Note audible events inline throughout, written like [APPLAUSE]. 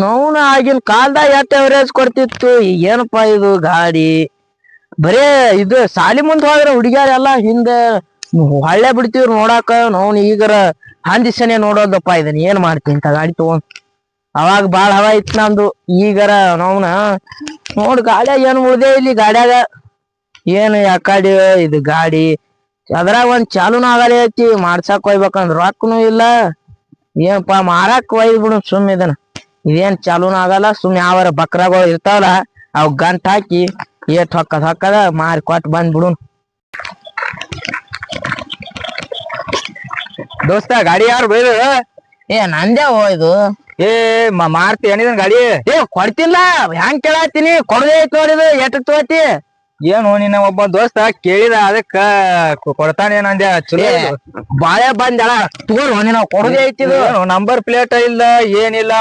ನೋವ್ನ ಆಗಿನ ಕಾಲ್ದಾಗ ಎಷ್ಟ್ ಎವರೇಜ್ ಕೊಡ್ತಿತ್ತು? ಏನಪ್ಪಾ ಇದು ಗಾಡಿ? ಬರೇ ಇದು ಸಾಲಿ ಮುಂದ್ ಹೋದ್ರ ಹುಡುಗ್ಯಾರೆಲ್ಲ ಹಿಂದೆ ಹಳ್ಳೆ ಬಿಡ್ತೀವ್ರಿ ನೋಡಾಕ ನೋನ್ ಈಗರ ಹಂದಿಸನೆ ನೋಡೋದಪ್ಪ ಇದನ್ನ ಏನ್ ಮಾಡ್ತಿ ಇಂತ ಗಾಡಿ ತಗೊಂಡ್? ಅವಾಗ ಬಾಳ ಹವಾ ಇತ್ತು ನಮ್ದು. ಈಗರ ನೋವ್ನ ನೋಡ್ ಗಾಡ್ಯಾಗ ಏನ್ ಉಳ್ದೇ ಇಲ್ಲಿ ಗಾಡ್ಯಾಗ. ಏನು ಯಾಕಡೆ ಇದು ಗಾಡಿ? ಅದ್ರಾಗ ಒಂದ್ ಚಾಲೂನು ಆಗಲೇ ಐತಿ, ಮಾಡ್ಸಕ್ ಹೋಗ್ಬೇಕಂದ್ರ ರೊಕ್ಕನು ಇಲ್ಲ. ಏನಪ್ಪಾ ಮಾರಾಕ್ ಒಯ್ದ್ ಬಿಡು ಸುಮ್ ಇದನ್ನ. ಇದೇನ್ ಚಾಲೂನು ಆಗಲ್ಲ ಸುಮ್ನೆ ಯಾವಾರ ಬಕ್ರಗಳು ಇರ್ತಾವಲ್ಲ ಅವ್ ಗಂಟ್ ಹಾಕಿ ಏಟ್ ಹೊಕ್ಕದ ಹೊಕ್ಕದ ಮಾರಿ ಕೊಟ್ಟು ಬಂದ್ ಬಿಡುನ್. ದೋಸ್ತ ಗಾಡಿ ಯಾರು ಬೈದು ಏ ನಂದೇ ಹೋಯ್ದು ಇದು. ಏ ಮಾರ್ತಿ ಏನಿದನ್ ಗಾಡಿ? ಏ ಕೊಡ್ತಿಲ್ಲ ಹೆಂಗ್ ಕೇಳತ್ತೀನಿ? ಕೊಡದೇ ಐತ್ ನೋಡಿದು ಎಟ್ಟಕ್ ತಗೋತಿ? ಏನು ನಿನ್ನ ಒಬ್ಬ ದೋಸ್ತ ಕೇಳಿದ ಅದಕ್ಕ ಕೊಡ್ತಾನೆ ಕೊಡ್ತಾನೇನ ಅಂದ್ಯ ಚಲೋ ಬಾಳೆ ಬಂದಳ ತಗೋರ್ ನಾವು ಕೊಡದೆ ಐತಿದು. ನಂಬರ್ ಪ್ಲೇಟ್ ಇಲ್ಲ ಏನಿಲ್ಲ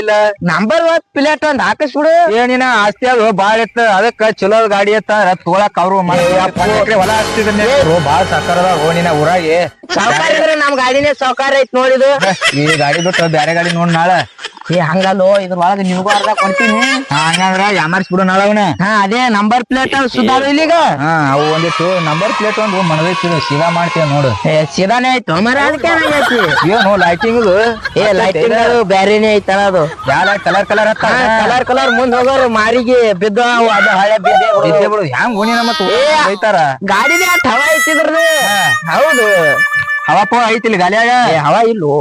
ಇಲ್ಲ. ನಂಬರ್ ಪ್ಲೇಟ್ ಒಂದ್ ಹಾಕಿಸ್ಬಿಡು. ಏನಿನ ಆಸ್ತಿ ಅದು ಬಾಳ ಇತ್ತ. ಅದಕ್ಕ ಚಲೋ ಗಾಡಿ ಇತ್ತ. ತೋಳಕ್ ಅವ್ರು ಹೊಲ ಹಚ್ತಿದ್ರೆ ಬಾಳ ಸಾಕಾರ ಓಣಿನ ನಿನ್ನ ಊರಾಗೆ. ಸಾವ್ಕಾರ ನಮ್ ಗಾಡಿನೇ ಸಾವುಕಾರ ಐತ್ ನೋಡಿದು ಈ ಗಾಡಿ ಬಿಟ್ಟು ಬೇರೆ ಗಾಡಿ ನೋಡ್ ನಾಳ. ಏ ಹಂಗಲ್ಲೋ ಇದ್ರೊಳಗ ನಿಮ್ಗೂ ಅರ್ಧ ಕೊಡ್ತೀನಿ. ಹಂಗಂದ್ರ ಯಾಮಾರ್ಸ್ ಬಿಡು ನಾಳ ಹಾ ಅದೇ ನಂಬರ್ ಪ್ಲೇಟ್ ಸುಧಾರು ಇಲ್ಲಿಗ. ಹಾ ಅವು ಒಂದಿತ್ತು. ನಂಬರ್ ಪ್ಲೇಟ್ ಒಂದು ಮನದೈತಿ ಸೀದಾ ಮಾಡ್ತೀವಿ ನೋಡು. ಏ ಸೀದಾನೇ ಆಯ್ತು. ಮರ ಅದಕ್ಕೆ ಏನು ಲೈಟಿಂಗ್ ಏ ಲೈಟಿಂಗ್ ಬ್ಯಾರೆನೇ ಐತಲ್ಲ ಅದು. ಯಾವ ಕಲರ್ ಕಲರ್ ಹತ್ತ ಕಲರ್ ಕಲರ್ ಮುಂದ್ ಹೋಗೋರು ಮಾರಿಗೆ ಬಿದ್ದ ಅದು ಹಳೆ ಬಿದ್ದೆ ಬಿಡು. ಬಿದ್ದೆ ಬಿಡು ಹ್ಯಾಂಗ ಓಣಿನ ಮತ್ತ ಗಾಡಿನೇ ಹವಾ ಐತಿದ್ರದು ಹೌದು. ಹವಾಪ ಐತಿಲ್ ಗಾಲಿಯಾಗ? ಏ ಹವಾ ಇಲ್ಲು.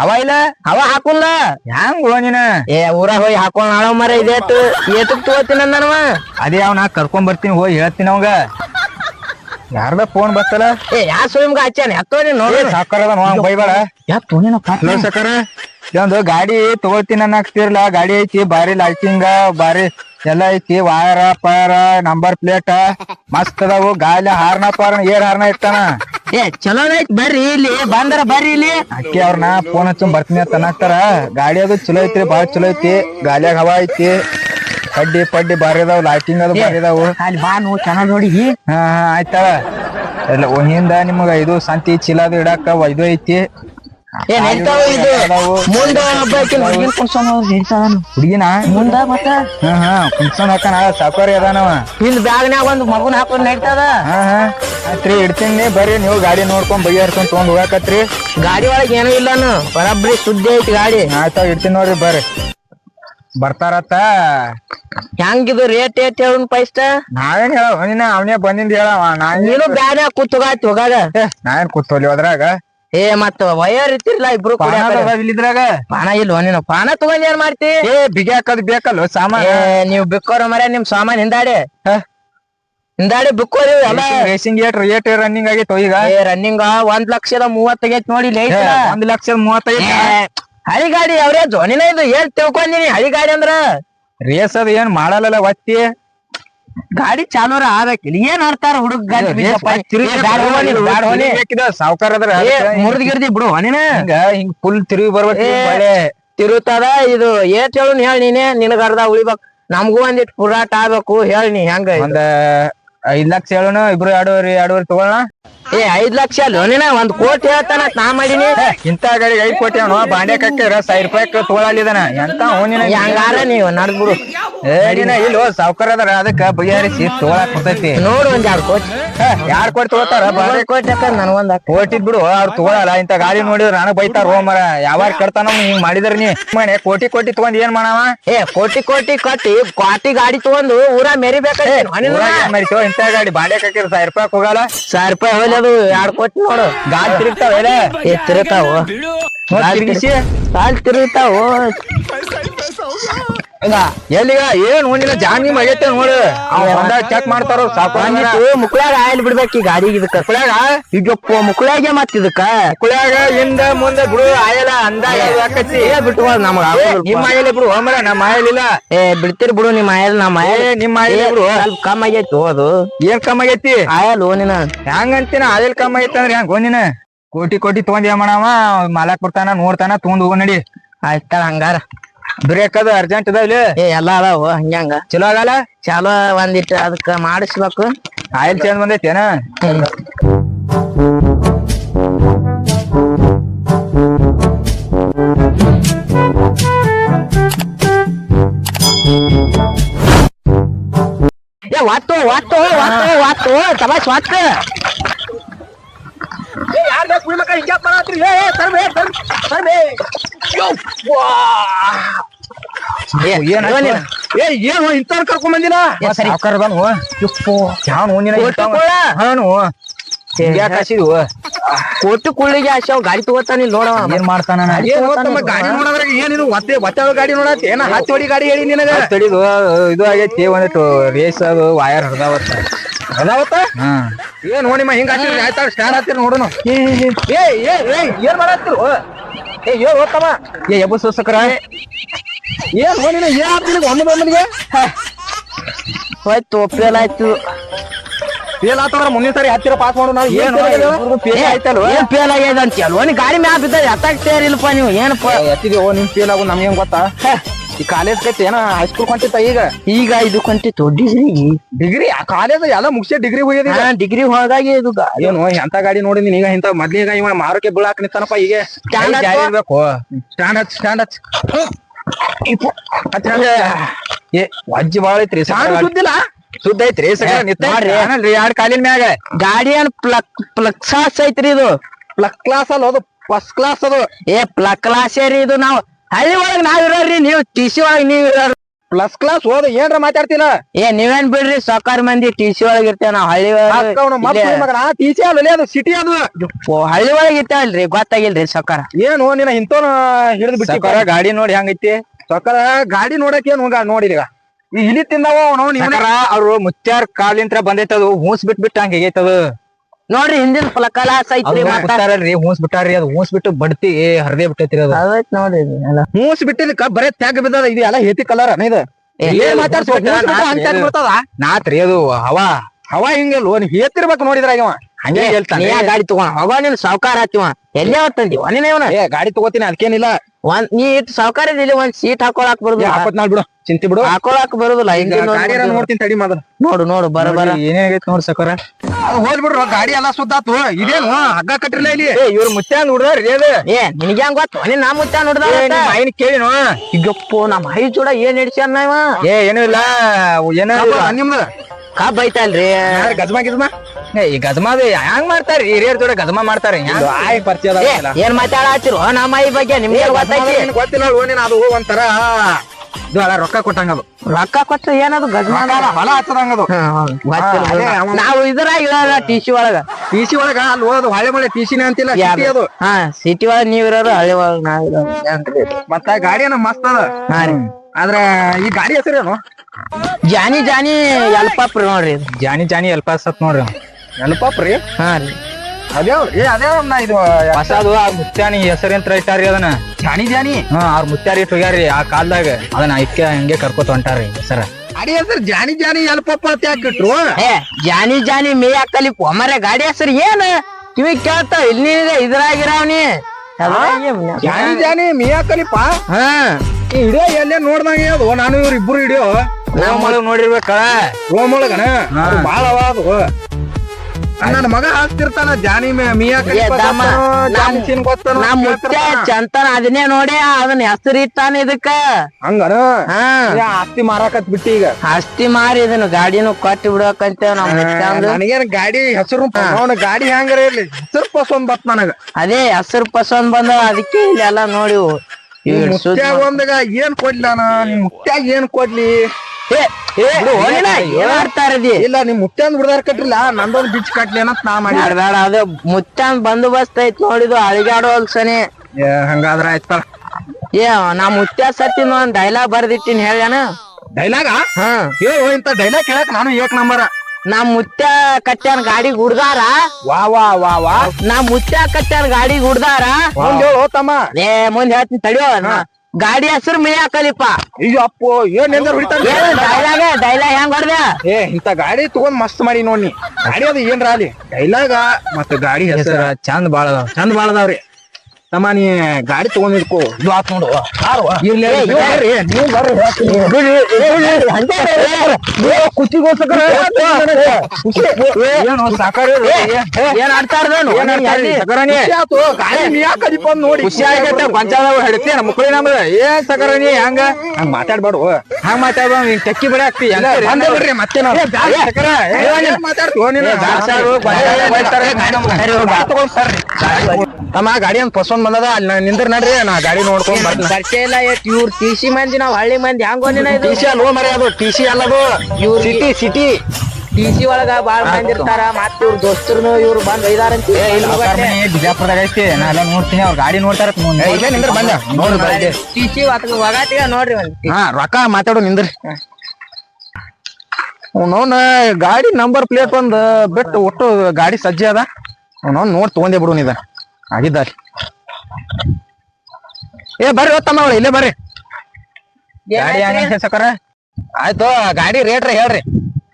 ಹವಾ ಇಲ್ಲ? ಹವಾ ಹಾಕುಲ್ಲ? ಹೆಂಗ್ ನೀನ? ಏ ಊರ ಹೋಗಿ ಹಾಕೊಂಡ್ ನಾಳ ಮರ ಇದೇಟು ಏತಕ್ ತಗೋತೀನಿ ಅಂದನವ? ಅದೇ ಅವ್ನ ಕರ್ಕೊಂಡ್ ಬರ್ತೀನಿ ಹೋಗಿ ಹೇಳ್ತೀನಿ ಅವಂಗ. ಯಾರ್ದ ಫೋನ್ ಬರ್ತಲ್ಲ ಏ ಯಾ ಸುಳಿಮ್ಗ ಹಚ್ಚಾನೆ ಹತ್ತೋನಿ ನೋಡಿ. ಸಾಕಾರ ಬೈಬೇಡ ಯಾ ಹಲೋ ಸಾಕಾರ. ಇದೊಂದು ಗಾಡಿ ತಗೋತೀನಿ ಅನ್ನಕ್ತಿರ್ಲ ಗಾಡಿ ಐತಿ ಬಾರಿ ಲೈಟಿಂಗ್ ಬಾರಿ ಎಲ್ಲ ಐತಿ. ವಾಯರ ಪಾಯರ ನಂಬರ್ ಪ್ಲೇಟ್ ಮಸ್ತ್ ಅದಾವು. ಗಾಲಿ ಹಾರ್ನ ಪಾರ್ನ ಏರ್ ಹಾರ್ನ ಇರ್ತಾನ ಏ ಚಲೋ ಐತ್ ಬರ್ರಿ ಇಲ್ಲಿ ಬಂದ್ರ ಬರ್ರಿ ಇಲ್ಲಿ. ಅಕ್ಕಿ ಅವ್ರನ್ನ ಫೋನ್ ಹಚ್ಚು ಬರ್ತೀನಿ ಅಂತ ಅನ್ನಕ್ತಾರ. ಗಾಡಿ ಅದು ಚಲೋ ಐತ್ರಿ ಬಾಳ ಚಲೋ ಐತಿ. ಗಾಳಿಯಾಗ ಹವಾ ಐತಿ. ಪಡ್ಡಿ ಪಡ್ಡಿ ಬಾರಿ ಅದಾವ ಲೈಟಿಂಗ್ ಅದು ಬಾರಿ ಅದಾವು. ಅಲ್ಲಿ ಬಾ ನೋ ಚೆನ್ನಾಗ್ ನೋಡಿ ಹಾ. ಹಾ ಆಯ್ತಾಳ. ಎಲ್ಲ ಒಹಿಂದ ನಿಮಗ ಇದು ಸಂತಿ ಚೀಲ ಅದು ಇಡಾಕ ಇದು ಐತಿ. ಏನ್ ನಿಂತಾವ ಇದು. ಮುಂದ ಒಬ್ಬಾಕಿನ್ ಹುಡುಗಿನ್ ಹೋಗ್ ನಿಲ್ಸದಾನು. ಹುಡುಗಿನ? ಮುಂದ ಮತ್ತ? ಹಾ ಹಾ ಕುಂತ್ಕೊಂಡ್ ಹಾಕಣ ಸಾಕೋರಿ ಅದಾನವ. ಹಿಂದ್ ಬ್ಯಾಗ್ನ್ಯಾಗ ಒಂದ್ ಮಗುನ ಹಾಕೊಂಡ್ ನಡೀತದ ಹಾ ಹಾ. ಆತ್ರಿ ಇಡ್ತೀನಿ ಬರ್ರಿ ನೀವು ಗಾಡಿ ನೋಡ್ಕೊಂಡ್ ಬಗೆಹರ್ಕೊಂಡ್ ತಗೊಂಡ್ ಹೋಗಾಕತ್ರಿ. ಗಾಡಿ ಒಳಗ್ ಏನೂ ಇಲ್ಲನು ಬರಬ್ರಿ ಸುದ್ದಿ ಐತಿ ಗಾಡಿ. ಆಯ್ತಾವ ಇಡ್ತೀನಿ ನೋಡ್ರಿ ಬರ್ರಿ. ಬರ್ತಾರತ್ತ? ಹೆಂಗಿದು ರೇಟ್ ಏಟ್ ಹೇಳುನ್ ಪೈಸ್ಟ? ನಾವೇನ್ ಹೇಳ ಅವನೇ ಬಂದಿಂದ ಹೇಳವ ನಾನು ನೀನು ಬ್ಯಾಗ್ನ್ಯಾಗ ಕೂತ್ ಹೋಗಾತಿ ಹೋಗಾಗ ನಾವೇನ್ ಕೂತೋಲಿ ಅದ್ರಾಗ? ಏ ಮತ್ತ ವಯರ್ ಇತ್ತಿರ್ಲ ಇಬ್ರು ಇಲ್ಲಿದ್ರಾಗ? ಪಾನ ಇಲ್ವ ನೀನು ಪಾನ ತಗೊಂಡ್ ಏನ್ ಮಾಡ್ತಿ? ಏ ಬಿಗಿ ಹಾಕೋದ್ ಬೇಕಲ್ಲ ಸಾಮಾನ? ನೀವ್ ಬಿಕ್ಕೋರ ಮರ ನಿಮ್ ಸಾಮಾನ್ ಹಿಂದಾಡಿ. ಹಿಂದಾಡಿ ಬಿಕ್ಕೋರಿ ಎಲ್ಲ ರೇಸಿಂಗ್ ಏಟ್ ಏಟ್ ರನ್ನಿಂಗ್ ಆಗೈತೋ ಈಗ? ಏ ರನ್ನಿಂಗ್ ಒಂದ್ ಲಕ್ಷದ ಮೂವತ್ತೈತ್ ನೋಡಿ ಒಂದ್ ಲಕ್ಷದ ಮೂವತ್ತೈದು ಹಳಿ ಗಾಡಿ ಅವ್ರೇ ಜೋನಿನ ಇದು ಏನ್ ತಿಳ್ಕೊಂಡಿನಿ ಹಳಿ ಗಾಡಿ ಅಂದ್ರ? ರೇಸ್ ಅದ ಏನ್ ಮಾಡಲ್ಲ ಒತ್ತಿ. ಗಾಡಿ ಚಾಲೋರ ಆಗ್ಬೇಕಿಲ್ಲ ಏನ್ ಆಡ್ತಾರ ಹುಡುಗ. ಸಾವುಕಾರ ಮುರ್ದ್ ಗಿರ್ದಿ ಬಿಡು ಹಿಂಗ ಹಿಂಗ್ ಫುಲ್ ತಿರುಗಿ ಬರ್ಬೇಕು ತಿರುತ್ತದ ಇದು ಏಟ್ ಹೇಳು ಹೇಳ ನೀನೆ ನಿನಗ ಅರ್ಧ ಉಳಿಬೇಕು. ನಮಗೂ ಒಂದಿಟ್ಟು ಪುರಾಟ ಆಗ್ಬೇಕು ಹೇಳಿ ನೀ ಹೆಂಗ ಒಂದ ಒಂದ್ ಐದ್ ಲಕ್ಷ ಹೇಳೋಣ ಇಬ್ರು ಎರಡೂವರೆ ಎರಡೂವರೆ ತಗೊಳ್ಳೋಣ ಏ ಐದ್ ಲಕ್ಷ ಲೋನಿನ ನೀನ ಒಂದ್ ಕೋಟಿ ಹೇಳ್ತಾನ ನಾ ಮಾಡಿನಿ. ಇಂತ ಗಾಡಿ ಐದ್ ಕೋಟಿ ಅವನು ಬಾಂಡೆ ಕಟ್ಟಿರ ಸಾವಿರ ರೂಪಾಯಿ ತಗೊಳ್ಳಿದಾನ ಎಂತ ಅವನಿನ ಹೆಂಗಾರ ನೀವು ನಡ್ದ್ ಬಿಡು. ಏನಿನ ಇಲ್ಲ ಅದರ ಅದಾರ ಅದಕ್ಕ ಬಗೆಹರಿಸಿ ತಗೊಳಕ್ ಕೊಡ್ತೈತಿ ನೋಡು ಒಂದ್ ಎರಡ್ ಕೋಟಿ. ಯಾರ್ ಕೋಟಿ ತಗೋತಾರ? ಬಾಂಡೆ ಕೋಟಿ ಹಾಕ ನನ್ಗೊಂದ್. ಕೋಟಿ ಬಿಡು ಅವ್ರು ತಗೊಳಲ್ಲ. ಇಂತ ಗಾಡಿ ನೋಡಿದ್ರ ನನಗ್ ಬೈತಾರ ಹೋಮರ ಯಾವಾಗ ಕೆಡ್ತಾನ ಹಿಂಗ್ ಮಾಡಿದ್ರ ನೀ. ಮನೆ ಕೋಟಿ ಕೋಟಿ ತಗೊಂಡ್ ಏನ್ ಮಾಡವ? ಏ ಕೋಟಿ ಕೋಟಿ ಕಟ್ಟಿ ಕೋಟಿ ಗಾಡಿ ತಗೊಂಡು ಊರ ಮೆರಿಬೇಕಾದ್ರೆ ಊರಾಗ ಇಂತ ಗಾಡಿ ಬಾಂಡೆ ಕಟ್ಟಿರ ಸಾವಿರ ರೂಪಾಯಿ ಹೋಗಲ್ಲ? ಸಾವಿರ ರೂಪಾಯಿ ಹೋಗ್ಲಿ. ಅದು ಎರಡ್ ಕೊಟ್ಟು ನೋಡು. ಗಾಳಿ ತಿರುಗ್ತಾವ ಏ ತಿರ್ಗಿಸಿ. ಕಾಲ್ ತಿರುಗ್ತಾವು. ಎಲ್ಲಿಗ? ಏನ್ ಒಂದಿನ ಜಾಮಿ ಮಗೈತೆ ನೋಡು. ಅವ್ ಚೆಕ್ ಮಾಡ್ತಾರ ಸಾಕು. ಮುಕ್ಳಾಗ ಆಯ್ಲ್ ಬಿಡ್ಬೇಕು ಈ ಗಾಡಿಗೆ ಇದಕ್ಕ. ಕುಳ್ಯಾಗ ಈಗಪ್ಪ ಮುಕ್ಳಾಗೆ ಮತ್ ಇದಕ್ಕ. ಕುಳ್ಯಾಗ ಹಿಂದ ಮುಂದೆ ಬಿಡು ಆಯಲ್ಲ ಅಂದಾಗ ಬಿಟ್ಟು ನಮ್ಗ ನಿಮ್ಮ ಆಯಲ್ಲ ಬಿಡು ಹೋಮರ ನಮ್ಮ ಆಯಲಿಲ್ಲ ಏ ಬಿಡ್ತೀರಿ ಬಿಡು ನಿಮ್ಮ ಆಯಲ್ ನಮ್ಮ ಆಯಲ್. ನಿಮ್ಮ ಆಯಲ್ ಬಿಡು. ಸ್ವಲ್ಪ ಕಮ್ಮಿ ಆಗೈತಿ ಅದು? ಏನ್ ಕಮ್ಮಿ ಆಗೈತಿ? ಆಯಲ್ ಓನಿನ ಹೆಂಗಂತಿನ ಆಯಲ್ ಕಮ್ಮಿ ಆಗೈತಿ ಅಂದ್ರೆ ಹೆಂಗ್? ಓನಿನ ಕೋಟಿ ಕೋಟಿ ತಗೊಂಡ್ ಏನ್ ಮಾಡವ? ಮಾಲಕ್ ಬರ್ತಾನ ನೋಡ್ತಾನ ತಗೊಂಡ್ ಹೋಗ ನಡಿ. ಆಯ್ತಾಳ ಹಂಗಾರ. ಬ್ರೇಕ್ ಅದು ಅರ್ಜೆಂಟ್ ಅದಾವ್ಲಿ ಏ ಎಲ್ಲಾ ಅದಾವು ಹಂಗ್ಯಾಂಗ ಚಲೋ ಆಗಲ್ಲ ಚಲೋ ಒಂದಿಟ್ಟು ಅದಕ್ಕ ಮಾಡಿಸ್ಬೇಕು ಆಯಿಲ್ ಚೇಂಜ್ ಬಂದೈತೇನ ಏ ವಾತು ವಾತು ವಾತು ವಾತು ತಮಾಷ್ ವಾತು ಯಾರ ಕುಡಿಬೇಕ ಹಿಂಗ್ಯಾಕ್ ಮಾಡತ್ರಿ ಏ ತರ್ಬೇ ತರ್ ತರ್ಬೇ ಏನ್ ಏ ಏನು ಇಂಥವ್ನ ಕರ್ಕೊಂಡ್ ಬಂದಿಲ್ಲ? ಏ, ಸರಿ. ಸಾವ್ಕಾರದನು ಯಾವನು ನೀನ ಕೋಟಿ ಕುಳ್ಳ. ಹಾನು ಹಿಂಗ್ಯಾಕ್ ಹಾಸಿದ್ವು ಕೋಟಿ ಕುಳ್ಳಿಗೆ ಆಶಾವ್ ಗಾಡಿ ತಗೋತಾನಿಲ್ ನೋಡವ ಏನ್ ಮಾಡ್ತಾನ ಗಾಡಿ ನೋಡೋದ್ರಾಗ ಏನಿದು ಒತ್ತೆ ಗಾಡಿ ನೋಡತ್ತೆ? ಏನ ಹತ್ತಿ ಹೊಡಿ ಗಾಡಿ ಹೇಳಿ ನಿನಗ? ತಡಿದು ಇದು ಆಗೈತಿ ಒಂದಿಟ್ಟು ರೇಸ್ ಅದು ವಾಯರ್ ಹರಿದಾವತ್ತ. ಹರಿದಾವತ್ತ? ಏನ್ ನೋಡಿಮ್ಮ ಹಿಂಗ ಆಯ್ತಾ ಸ್ಟ್ಯಾಂಡ್ ಹತ್ತಿರ ನೋಡೋಣ ಏ ಏ ಏ ಏನ್ ಮಾಡತ್ತಿರು? ಏ ಏನ್ ಓದ್ತಮ್ಮ ಏ ಎಬ್ಬ ಸೋಸಕ್ರ. ಏನ್ ಹೋಗಿನ ಏನ್ ಆಗ್ತೀನಿ ಒಮ್ಮೆ ಬಂದನಿಗೆ ಹೋಯ್ತು ಫೇಲ್ ಆಯ್ತು. ಫೇಲ್ ಆತಂದ್ರ ಮುಂದಿನ ಸಾರಿ ಹತ್ತಿರ ಪಾಸ್ ಮಾಡು ನಾವು ಏನು ಫೇಲ್ ಆಯ್ತಲ್ವ? ಏನ್ ಫೇಲ್ ಆಗ್ಯದ ಅಂತ ಅಲ್ವ ನೀ ಗಾಡಿ ಮ್ಯಾಪ್ ಬಿದ್ದ ಎತ್ತಾಕ್ ಸೇರಿಲ್ಲಪ್ಪ ನೀವು. ಏನಪ್ಪ ಎತ್ತಿದೆ ಓ ನಿಮ್ ಫೇಲ್ ಆಗು ನಮ್ಗೇನ್ ಗೊತ್ತಾ? ಈ ಕಾಲೇಜ್ ಕೈತಿ ಏನ ಹೈಸ್ಕೂಲ್ ಕೊಂಟಿತ್ತ ಈಗ? ಈಗ ಇದು ಕೊಂಟಿತ್ತು. ಡಿಗ್ರಿ ಡಿಗ್ರಿ ಆ ಕಾಲೇಜ್ ಎಲ್ಲ ಮುಗಿಸಿ ಡಿಗ್ರಿ ಹೋಗ್ಯದ ಈಗ? ಡಿಗ್ರಿ ಹೋದಾಗೆ ಇದು ಏನು ಎಂತ ಗಾಡಿ ನೋಡಿದೀನಿ ಈಗ ಇಂತ ಮೊದ್ಲೀಗ ಇವ ಮಾರೋಕೆ ಬೀಳಾಕ್ ನಿಂತಾನಪ್ಪ ಈಗ. ಸ್ಟ್ಯಾಂಡ್ ಹಚ್ಚು. ಜಾರಿ ಇರ್ಬೇಕು. ಸ್ಟ್ಯಾಂಡ್ ಹಚ್ ಸ್ಟ್ಯಾಂಡ್ ಹಚ್ ಇಪ್ಪು. ಹಚ್ಚ್ ಹಚ್ಚ್. ಏ ವಜ್ಜಿ ಬಾಳ ಐತ್ರಿ ಸುದ್ದಿಲ್ಲ? ಸುದ್ದ ಐತ್ರಿ ಸಕರ ನಿತ್ತ ನೋಡ್ರಿ. ನೋಡ್ರಿ ಎರಡ್ ಕಾಲಿನ ಮ್ಯಾಗ ಗಾಡಿ ಏನ್ ಪ್ಲಕ್ ಪ್ಲಕ್ಸಾಸ್ ಐತ್ರಿ ಇದು? ಪ್ಲಕ್ ಕ್ಲಾಸ್ ಅಲ್ಲ ಅದು ಫಸ್ಟ್ ಕ್ಲಾಸ್ ಅದು. ಏ ಪ್ಲಕ್ ಕ್ಲಾಸ್ ರೀ ಇದು ನಾವು? ಹಳ್ಳಿ ಒಳಗ್ ನಾವ್ ಇರೋರಿ ನೀವ್ ಟಿ ಸಿ ಒಳಗ್ ನೀವ್ ಇರೋರು ಪ್ಲಸ್ ಕ್ಲಾಸ್ ಓದು ಏನ್ರ ಮಾತಾಡ್ತಿಲ್ಲ ಏ ನೀವೇನ್ ಬಿಡ್ರಿ ಸಕಾರ್ ಮಂದಿ ಟಿ ಸಿ ಒಳಗ್ ಇರ್ತೇವ ನಾವ್ ಹಳ್ಳಿ ಒಳಗ್ ಟಿ ಸಿ ಅಲ್ಲ ಅದು ಸಿಟಿ ಅದು. ಓ, ಹಳ್ಳಿ ಒಳಗ್ ಇರ್ತೇವಲ್ರಿ ಗೊತ್ತಾಗಿಲ್ರಿ ಸಕಾರ ಏನು ನೀನ ಇಂತವನ ಹಿಡಿದು ಬಿಟ್ಟಿ ಸಕಾರ ಗಾಡಿ ನೋಡಿ ಹೆಂಗೈತಿ? ಸೊಕ್ಕರ ಗಾಡಿ ನೋಡಕ್ ಏನು ನೋಡಿ ಈಗ. ಈ ಇಲಿ ತಿಂದವ ಅವ್ನು ಸಕರ ಅವ್ರು ಮುತ್ಯಾರ್ ಕಾಲಿಂತ್ರ ಬಂದೈತದು ಹೂಸ್ ಬಿಟ್ ಬಿಟ್ಟು ಹಂಗ ಹೇಗೈತದು ನೋಡ್ರಿ ಹಿಂದಿನ ಕಲಾಸ ಐತ್ರಿ ಬಿಟ್ಟಾರಲ್ರಿ ಹೂಸ್ ಬಿಟ್ಟಾರ್ರಿ ಅದು ಹೂಸ್ ಬಿಟ್ಟು ಬಡ್ತಿ ಹರಿದೇ ಬಿಟ್ಟೈತ್ರಿ ಅದು. ಅದೈತ್ ನೋಡ್ರಿ ಎಲ್ಲ. ಬಿಟ್ಟಿದ್ದಕ್ಕ ಬರೇ ತ್ಯಾಗ ಬಿದ್ದದ ಇದು ಎಲ್ಲ ಹೇತಿ ಕಲರ್ ಇದು. ಏನ್ ನಾತ್ರಿ ಅದು ಹವಾ ಹವಾ ಹಿಂಗಲ್ವ ನೀವ್ ಹೇತಿರ್ಬೇಕು ನೋಡಿದ್ರ ಇವ ಹಂಗೆ ಹೇಳ್ತಾನೆ. ಗಾಡಿ ತಗೋಣ ಹವಾ ನೀನ್ ಸಾವ್ಕಾರ ಹಾಕಿವ. ಎಲ್ಲೇ ಹೊತ್ತಂದಿ ನೀನೇವನ ಏ ಗಾಡಿ ತಗೋತೀನಿ ಅದಕ್ಕೇನಿಲ್ಲ ಒಂದ್ ನೀ ಇಟ್ ಸಾವುಕಾರ ಇಲ್ಲಿ ಒಂದ್ ಸೀಟ್ ಹಾಕೊಳಕ್ ಬರುದಿಲ್ಲ. ಹಾಕೋತ್ ನಾಳ್ ಬಿಡು ಚಿಂತೆ ಬಿಡು. ಹಾಕೊಳಕ್ ಬರುದಿಲ್ಲ ಗಾಡಿ ನೋಡು. ನೋಡ್ತೀನಿ ತಡಿ ಮಾದ್ರ ನೋಡು ನೋಡು ಬರ ಬರ. ಏನಾಗೈತಿ ನೋಡ್ ಸಕರ. ಹೋಲ್ ಬಿಡ್ರು ಗಾಡಿ ಎಲ್ಲ ಸುದ್ದಾತು ಇದೇನು ಹಗ್ಗ ಕಟ್ಟಿರ್ಲ ಇಲ್ಲಿ? ಏ ಇವ್ರ ಮುತ್ಯಾ ನೋಡ್ದಾರ ಅದು. ಏ ನಿನಗೆ ಹೆಂಗ್ ಗೊತ್ತು? ನೀನ್ ನಾ ಮುಚ್ಚ ನೋಡ್ದ ಮೈನ್ ಕೇಳಿನೋ ಕೇಳಿ ನೋ ಈಗಪ್ಪೋ ನಮ್ಮ ಹೈ ಚೂಡ ಏನ್ ಹಿಡ್ಸ್ಯಾನ ಇವ ಏ ಏನೂ ಇಲ್ಲ ಏನ ನಿಮ್ದು. ಕಬ್ಬ್ ಐತಲ್ರಿ? ಯಾರ್ ಗಜಮಾ ಗಿಜ್ಮಾ? ಏ, ಈ ಗಜಮಾದ ಹ್ಯಾಂಗ್ ಮಾಡ್ತಾರ? ಹಿರಿಯರ್ ಜೋಡ ಗಜಮಾ ಮಾಡ್ತಾರ ಇದು ಆಯ್ ಪರಿಚಯ ಅದ ಏ, ಏನ್ ಮಾತಾಡತ್ತಿರೋ ನಮ್ಮ ಈ ಬಗ್ಗೆ ನಿಮ್ಗೆ ಗೊತ್ತೈತಿ. ನಿನಗ್ ಗೊತ್ತಿಲ್ಲ ಅಲ್ವೋ ನೀನ್ ಅದು ಒಂಥರ. ಇದು ಅಲ್ಲ ರೊಕ್ಕ ಕೊಟ್ಟಂಗ ಅದು. ರೊಕ್ಕ ಕೊಟ್ರೆ ಏನದು ಗಜ್ಮಾ ಹೊಲ ಹಚ್ಚದಂಗ ಅದು. ಗೊತ್ತಿಲ್ಲ ಅದೇ ಅವ- ನಾವು ಇದ್ರಾಗ ಇರೋದ ಟಿ ಸಿ ಒಳಗ. ಟಿ ಸಿ ಒಳಗ ಅಲ್ಲಿ ಹೋದ್ ಹೊಳೆ ಮಳೆ ಟಿ ಸಿನೇ ಅಂತಿಲ್ಲ ಸಿಟಿ ಅದು. ಹಾ ಸಿಟಿ ಒಳಗ ನೀವ್ ಇರೋರು ಹಳೆ ಒಳಗ ನಾವ್ ಇರೋರು. ಏನೋ? ಮತ್ತ ಗಾಡಿನ ಮಸ್ತ್ ಅದ. ಹಾ ರೀ. ಆದ್ರ ಈ ಗಾಡಿ ಹೆಸರೇನು? ಜಾನಿ ಜಾನಿ ರೀ ನೋಡ್ರಿ ಇದು. ಜಾನಿ ಜಾನಿ ಎಲ್ಪ ಸತ್ ನೋಡ್ರಿ ರೀ ಹಾ ರೀ. ಅದೇ ಏ ಅದೇ ನಾ ಇದು ಹೊಸದು ಆ ಮುತ್ಯಾನಿ ಹೆಸರಿಂತ್ರ ಇಟ್ಟಾರಿ ಅದನ್ನ? ಜಾನಿ ಜಾನಿ? ಹಾ ಅವ್ರ ಮುತ್ಯಾರಿ ಇಟ್ಟು ಹೋಗ್ಯಾರಿ ಆ ಕಾಲದಾಗ. ಅದನ್ನ ಐಕ್ಯ ಹಂಗೆ ಕರ್ಕೋತ ಹೊಂಟಾರಿ ಸರ. ಗಾಡಿ ಹೆಸರು ಜಾನಿ ಜಾನಿ ಎಲ್ಪಪ್ಪ ಅಂತ ಯಾಕಿಟ್ರು ಏ ಜಾನಿ ಜಾನಿ ಮೇ ಹಾಕಲಿ ಒಮ್ಮರೆ ಗಾಡಿ ಹೆಸರು ಏನ್? ಕಿವಿ ಕೇಳ್ತಾವ ಇಲ್ಲಿ ಇದ್ರಾಗಿರಾವ್ನಿ ಜಾನಿ ಜಾನಿ ಮಿಯಾ ಕಲಿಪ ಹಾ. ಇಡೋ ಹಿಡಿಯೋ ಎಲ್ಲೇ ನೋಡ್ದಂಗೆ ಅದು. ನಾನು ಇವ್ರ ಇಬ್ರು ಹಿಡಿಯೋ. ರೋಮ್ ಒಳಗ್ ನೋಡಿರ್ಬೇಕ ಅದು ಬಾಳ ಅವ ಅದು. ನನ್ನ ಮಗ ಹಾಕ್ತಿರ್ತಾನ ಜಾನಿ ಮಿಯಾ. ಚಂತನ ಅದನ್ನೇ ನೋಡಿ ಅದನ್ನ ಹೆಸರು ಇಟ್ಟಾನ ಇದಕ್ಕ. ಹಂಗನ? ಆಸ್ತಿ ಮಾರಾಕತ್ ಬಿಟ್ಟಿ ಈಗ. ಅಸ್ತಿ ಮಾರಿ ಇದನ್ನ ಗಾಡಿನು ಕೊಟ್ಟು ಬಿಡಕಂತೇವ್ ನಮ್ ನನಗೇನ್ ಗಾಡಿ ಹೆಸರು ಅವನ ಗಾಡಿ ಹೆಂಗಾರ ಇರ್ಲಿ. ಹೆಸರು ಪಸಂದ್ ಬತ್ ನನಗ. ಅದೇ ಹೆಸರು ಪಸಂದ್ ಬಂದ ಅದಕ್ಕೆ ಇಲ್ಲೆಲ್ಲ ನೋಡಿವು. ನೋಡಿ ಮುತ್ಯಾಗ ಒಂದಾಗ ಏನ್ ಕೊಡ್ಲಿ ಅಣ್ಣ? ಮುಖ್ಯ ಮುತ್ಯಾಗ ಏನ್ ಕೊಡ್ಲಿ? ಏನ್ ಇಲ್ಲ ನಿಮ್ ಮುತ್ಯಾಂದ್ ಬಿಡದಾರ ಕಟ್ಟಿಲ್ಲ ನಂದೊಂದು ಬಿಚ್ ಕಟ್ಲಿ ಅಂತ ನಾ ಮಾಡಿ ಬೇಡ ಅದು ಮುತ್ಯಾಂದ್ ಬಂದೋಬಸ್ತ್ ಐತ್ ನೋಡಿದು ಅಳಿಗಾಡೋ ಅಲ್ಸನಿ ಹಂಗಾದ್ರ ಆಯ್ತ ಏ ನಾ ಮುತ್ಯ ಸತ್ತಿನ ಒಂದ್ ಡೈಲಾಗ್ ಬರ್ದಿಟ್ಟಿನ ಹೇಳ್ಯಾನ? ಡೈಲಾಗ ಹಾ. ಏ ಇಂತ ಡೈಲಾಗ್ ಕೇಳಕ್ ನಾನು ಏಕ್ ನಂಬರ್. ನಮ್ ಮುತ್ಯ ಕಟ್ಟ್ಯಾನ ಗಾಡಿ ಗುಡ್ದಾರ ವಾ ವಾ ವಾ ವಾ. ನಾ ಮುತ್ಯ ಕಟ್ಟ್ಯಾನ ಗಾಡಿ ಗುಡ್ದಾರ ಮುಂದ್ ಹೇಳು ತಮ್ಮ. ಏ ಮುಂದ್ ಹೇಳ್ತೀನಿ ತಡಿಯೋ ನಾ- ಗಾಡಿ ಹೆಸರು ಮೇ ಹಾಕಲಿಪ್ಪ. ಅಯ್ಯೋ ಅಪ್ಪೋ ಏನ್ ಎಂದ್ರ ಹೊಡಿತಾನ? ಡೈಲಾಗ ಡೈಲಾಗ್ ಹೆಂಗ್ ಹೊಡ್ದ? ಏ ಇಂತ ಗಾಡಿ ತಗೊಂಡ್ ಮಸ್ತ್ ಮಾಡಿ ನೋಡಿ ಗಾಡಿ ಅದು ಏನ್ರ ಅಲ್ಲಿ? ಡೈಲಾಗ ಮತ್ತ ಗಾಡಿ ಹೆಸರ. ಚಂದ ಬಾಳ ಅದಾವ ಚಂದ ಬಾಳದವ್ರಿ ತಮ್ಮ ನೀ ಗಾಡಿ ತಗೊಂಡಿರ್ಕೋ ಇದು ಆತ್ ನೋಡು ಇರ್ಲಿ ಏ, ನೀವು ಬರ್ರಿ ನೀವು ಬರ್ರಿ ಕುತ್ತಿಗೋಸ್ಕರ ಏನು ಸಾಕಾರ ಏನ್ ಆಡ್ತಾ ಇರೋದು? ಏನ್ ನೀನ್ ಎಲ್ಲಿ? ಸಕರಣಿ ಗಾಡಿ ನೀ ಯಾಕೆ ಕದಿಪ್ಪ ನೋಡಿ ಖುಷಿ ಆಗತ್ತೆ ಪಂಚಾಯತ್ ಹಿಡಿತಿ ನಮ್ಮ ಮಕ್ಕಳು ನಮ್ದು ಏನ್ ಸಕರಣಿ ಹಂಗ ಹಂಗ ಮಾತಾಡ್ಬಾಡು ಹಂಗ ಮಾತಾಡ್ಬಾರ ನೀನ್ ಟಕ್ಕಿ ಬಿಡ ಆಗ್ತಿ ಬಿಡ್ರಿ ಮತ್ತೆ ತಮ್ಮ ಗಾಡಿ ಅಂತ ಪಸಂದ್ ಬಂದದ ಅಲ್ಲಿ ನಾ ನಿಂದ್ರ ನಡ್ರಿ ನಾ ಗಾಡಿ ನೋಡ್ಕೊಂಡ್ ಬರ್ತೀನಿ. ಪರಿಚಯ ಇಲ್ಲ ಎಷ್ಟ್ ಇವ್ರ ಟಿಸಿ ಮಂದಿ ನಾವ್ ಹಳ್ಳಿ ಮಂದಿ ಇದು. ಟಿ ಸಿ ಅಲ್ವೋ ಮರಿ ಅದು ಟಿ ಸಿ ಅಲ್ಲದು ಇವ್ರ ಸಿಟಿ ಸಿಟಿ ಟಿಸಿ ಒಳಗ ಬಾಳ್ ಮಂದಿ ಇರ್ತಾರ ಮತ್ತ ಇವ್ರ ದೋಸ್ತರ್ನು ಇವ್ರು ಬಂದ್ ಒಯ್ದಾರಂತ ಬಿಜಾಪುರದಾಗ ಐತಿ ನಾ ಎಲ್ಲ ನೋಡ್ತೀನಿ ಅವ್ರ ಗಾಡಿ ನೋಡ್ತಾರ ಇಲ್ಲೇ ನಿಂದ್ರ ಬಂದ ನೋಡು ಟಿ ಸಿ ಒಗಾತಿಗ ನೋಡ್ರಿ ಒಂದ್ ಹಾ ರೊಕ್ಕ ಮಾತಾಡು ನಿಂದ್ರಿ. ಅವನವನ ಗಾಡಿ ನಂಬರ್ ಪ್ಲೇಟ್ ಒಂದು ಬಿಟ್ಟು ಒಟ್ಟು ಗಾಡಿ ಸಜ್ಜೆ ಅದ. ಅವನವ್ನ ನೋಡ್ ತಗೊಂಡೆ ಬಿಡು ನೀದ ಆಗಿದ್ದ ಅಲ್ಲಿ. ಏ ಬರ್ರಿ ತಮ್ಮ ಅವಳು ಇಲ್ಲೇ ಬರ್ರಿ. ಗಾಡಿ ಹೆಂಗ ಸಕರ ಆಯ್ತು ಗಾಡಿ ರೇಟ್ ಹೇಳ್ರಿ.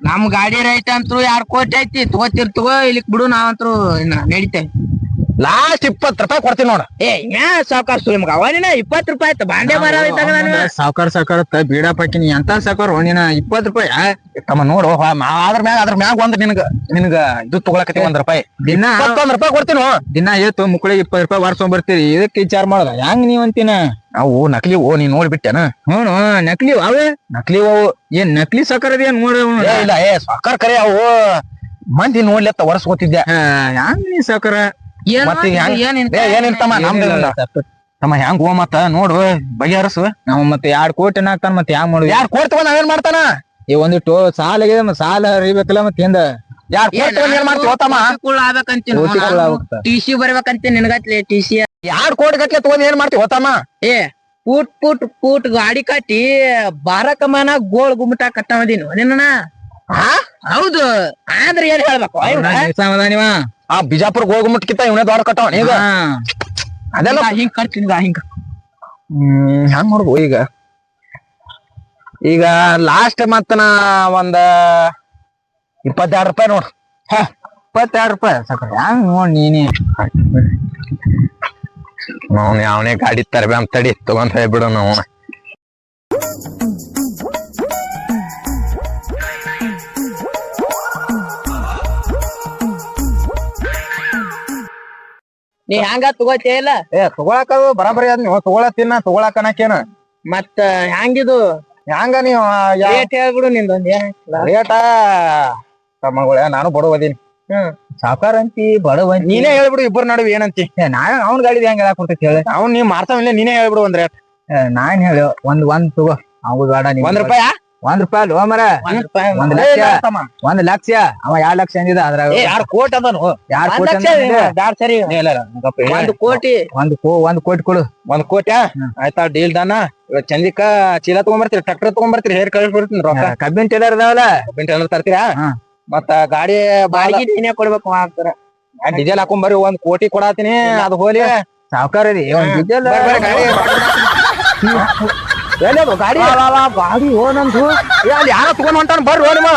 ನಮ್ ಗಾಡಿ ರೇಟ್ ಅಂತೂ ಯಾರ್ ಕೋಟಿ ಐತಿ ತಗೋತಿರ್ ತಗೋ ಇಲ್ಲಿ ಬಿಡು ನಾವಂತ್ರು ಇನ್ನ ನಡಿತೇವೆ ಲಾಸ್ಟ್ ಇಪ್ಪತ್ ರೂಪಾಯಿ ಕೊಡ್ತೀನಿ ನೋಡ. ಏ ಯಾ ಸಾವ್ಕಾರ್ ಸುಳಿ ಮಗ. ಅವನಿನ ಇಪ್ಪತ್ ರೂಪಾಯಿ ಆಯ್ತು. ಬಾಂಡೆ ಮರ ಇದ್ದಾಗ ನಾನು. ಸಾವ್ಕಾರ ಸಾವ್ಕಾರ ಬೀಡ ಪಾಕಿನಿ ಎಂತ ಸಾವುಕಾರ? ನೀನ ಇಪ್ಪತ್ ರೂಪಾಯಿ? ತಮ್ಮ ನೋಡು. ಅದ್ರ ಮ್ಯಾಗ ಅದ್ರ ಮ್ಯಾಗ ಒಂದ್ ನಿನಗ ನಿನಗ ಇದು ತಗೊಳಕತ್ತಿ ಒಂದ್ ರೂಪಾಯಿ. ದಿನ ಒಂದ್ ರೂಪಾಯಿ ಕೊಡ್ತೀನಿ ದಿನ ಏತು ಮುಕ್ಕಳಿಗೆ ಇಪ್ಪತ್ ರೂಪಾಯಿ ವಾರ್ಸ್ಕೊಂಡ್ ಬರ್ತೀರಿ. ಇದಕ್ಕೆ ವಿಚಾರ ಮಾಡದ. ಹೆಂಗ್ ನೀವ್ ಅಂತೀನ? ಅವು ನಕಲಿ ಓ ನೀ ನೋಡ್ಬಿಟ್ಟೆನ? ಹ್ಞೂ ನಕಲಿ ಅವೇ? ನಕಲಿ ಅವು. ಏನ್ ನಕಲಿ ಸಾಕಾರ ಅದೇನ್ ನೋಡ ಇಲ್ಲ ಏ ಸಾಕಾರ ಕರೆ ಅವು. ಮಂದಿ ನೋಡ್ಲತ್ತ ವರ್ಷಗೋತಿದ್ದೆ ಯಾಂಗ್ ನೀ ಸಾಕಾರ ಮತ್ತೆ ತಮ್ಮ? ನಮ್ದು. ತಮ್ಮ ಹೆಂಗ್ ಹೋ ಮತ್ತ? ನೋಡು ಬಗೆಹರಿಸು. ನಾವ್ ಮತ್ತೆ ಎರಡ್ ಕೋಟಿ ಹಾಕ್ತಾನ ಮತ್ತೆ ಹ್ಯಾಂಗ್ ಮಾಡುದು? ಯಾರ್ ಕೋಟಿ ತಗೊಂಡ್ ಏನ್ ಮಾಡ್ತಾನ? ಈ ಒಂದಿಟ್ಟು ಸಾಲ ಆಗಿದೆ ಮತ್ತೆ ಸಾಲ ಹರಿಬೇಕಲ್ಲ ಮತ್ತೆ ಹಿಂದ. ಯಾರ್ ಏ, ಕೋಟ್ ತಗೊಂಡ್ ಏನ್ ಮಾಡ್ತೀವಿ ತಮ್ಮ? ಕೋಟಿ ಆಗ್ಬೇಕಂತೀನಿ ಕೋಟಿ ಕುಳ್ಳ ಆಗ್ಬೇಕ. ಟಿಸಿ ಬರ್ಬೇಕಂತೀನಿ ಯಾರ್ ಕೋಟ್ ಗಟ್ಲೆ ತಗೊಂಡ್ ಏನ್ ಮಾಡ್ತೀವಿ ತಮ್ಮ? ಏ ಪೂಟ್ ಪೂಟ್ ಪೂಟ್ ಗಾಡಿ ಕಟ್ಟಿ ಬಾರಕ ಮನ ಗೋಳ್ ಗುಮ್ಮಟ ಕಟ್ಟವದೀನಿ ನಿನ್ನ ಹಾ ಹೌದು. ಆದ್ರೆ ಏನ್ ಹೇಳ್ಬೇಕು? ಇವ್ನ? ಆ ಬಿಜಾಪುರ ಹೋಗ್ಬಿಟ್ಕಿಂತ ಇವನೇ ದೊಡ್ಡ ಕಟ್ಟವ ಈಗ. ಅದೆಲ್ಲ ಹಿಂಗ ಹಿಂಗ್ ಕಟ್ತೀನಿ ಹಿಂಗ ಹ್ಮ್ ಹೆಂಗ್ ನೋಡ್ಬೋ ಈಗ? ಈಗ ಲಾಸ್ಟ್ ಮತ್ತ ನಾ ಒಂದ ಇಪ್ಪತ್ತೆರಡು ರೂಪಾಯಿ ನೋಡು. ಇಪ್ಪತ್ತೆರಡು ರೂಪಾಯಿ ಸಾಕಾರ. ಹೆಂಗ್ ನೋಡ್ ನೀನೇ? ನಾವು ಯಾವನೇ ಗಾಡಿ ತರಬೇ ಅಂತ ತಡಿ ತಗೊಂತ ಹೋಗ್ಬಿಡು ನಾವು ನೀ ಹ್ಯಾಂಗ ತಗೋತೇ ಇಲ್ಲ? ಏ ತಗೊಳಕ ಬರಾಬರಿ ಅದ್ ನೀವು ತಗೊಳತ್ತಿನ ತಗೊಳಕ ಅನ್ನಕೇನ ಮತ್ತ ಹ್ಯಾಂಗಿದು? ಹ್ಯಾಂಗ ನೀವು ರೇಟ್ ಹೇಳ್ಬಿಡು ನಿಂದೊಂದ್ ರೇಟ ತಮ್ಮಗಳೇ ನಾನು ಬಡವದೀನಿ. ಸಾಕಾರ ಅಂತಿ ಬಡವ. ನೀನೇ ಹೇಳ್ಬಿಡು ಇಬ್ಬರ ನಡುವೆ ಏನಂತಿ. ಏ, ನಾ ಅವ್ನ ಗಾಡಿ ಹೆಂಗ್ ಹೇಳಕ್ ಕೊಡ್ತೈತಿ ಹೇಳಿ. ಅವ್ನ್ ನೀವ್ ಮಾಡ್ತಾವಿಲ್ಲ ನೀನೇ ಹೇಳ್ಬಿಡು ಒಂದ್ ರೇಟ್ ನಾನ್ ಹೇಳು ಒಂದ್ ಒಂದ್ ತಗೋ. ಅವ್ ಬೇಡ ನೀ ಒಂದ್ ರೂಪಾಯಿ? ಒಂದ್ ರೂಪಾಯಿ ಅಲ್ವ ಮರ ಒಂದ್ ಒಂದ್ ಲಕ್ಷ. ಒಂದ್ ಲಕ್ಷ. ಅವ ಎರಡ್ ಲಕ್ಷ ಅಂದಿದ ಅದ್ರಾಗ. ಯಾರ್ ಕೋಟ್ ಅದನು? ಯಾರ್ ಕೋಟಿ? ಬ್ಯಾಡ್ ಸರಿ ಒಂದ್ ಕೋಟಿ. ಒಂದ್ ಕೋ ಒಂದ್ ಕೋಟಿ ಕೊಡು. ಒಂದ್ ಕೋಟಿ ಆಯ್ತಾ ಡೀಲ್ ದಾನ ಇವತ್ ಚಂದಿಕ ಚೀಲ ತಗೊಂಬರ್ತೀರಿ ಟ್ರ್ಯಾಕ್ಟರ್ ತಗೊಂಬರ್ತೀರಿ ಹೇರ್ ಕಳಿಸ್ ಬರ್ತೀನಿ ರೊಕ್ಕ. ಕಬ್ಬಿನ ಟೇಲರ್ ಇದಾವಲ್ಲ ಟೇಲರ್ ತರ್ತೀರಾ. ಮತ್ತ ಗಾಡಿ ಬಾಡಿಗೆ ನೀನೇ ಕೊಡ್ಬೇಕು ಮಾಡ್ತಾರ ಡೀಸೆಲ್ ಹಾಕೊಂಬರ್ರಿ ಒಂದ್ ಕೋಟಿ ಕೊಡಾತೀನಿ ಅದು ಹೋಲಿ. ಸಾವ್ಕಾರ ಇದೆ ಒಂದ್ ಡೀಸೆಲ್ [LAUGHS] ಎಲ್ಲೇದು ಗಾಡಿ? ಗಾಡಿ ಓ ನಂದು ಅಲ್ಲಿ ಯಾರ ತಗೊಂಡ್ ಹೊಂಟಾನ ಬರ್ರಿ ನಿಮ್ಮ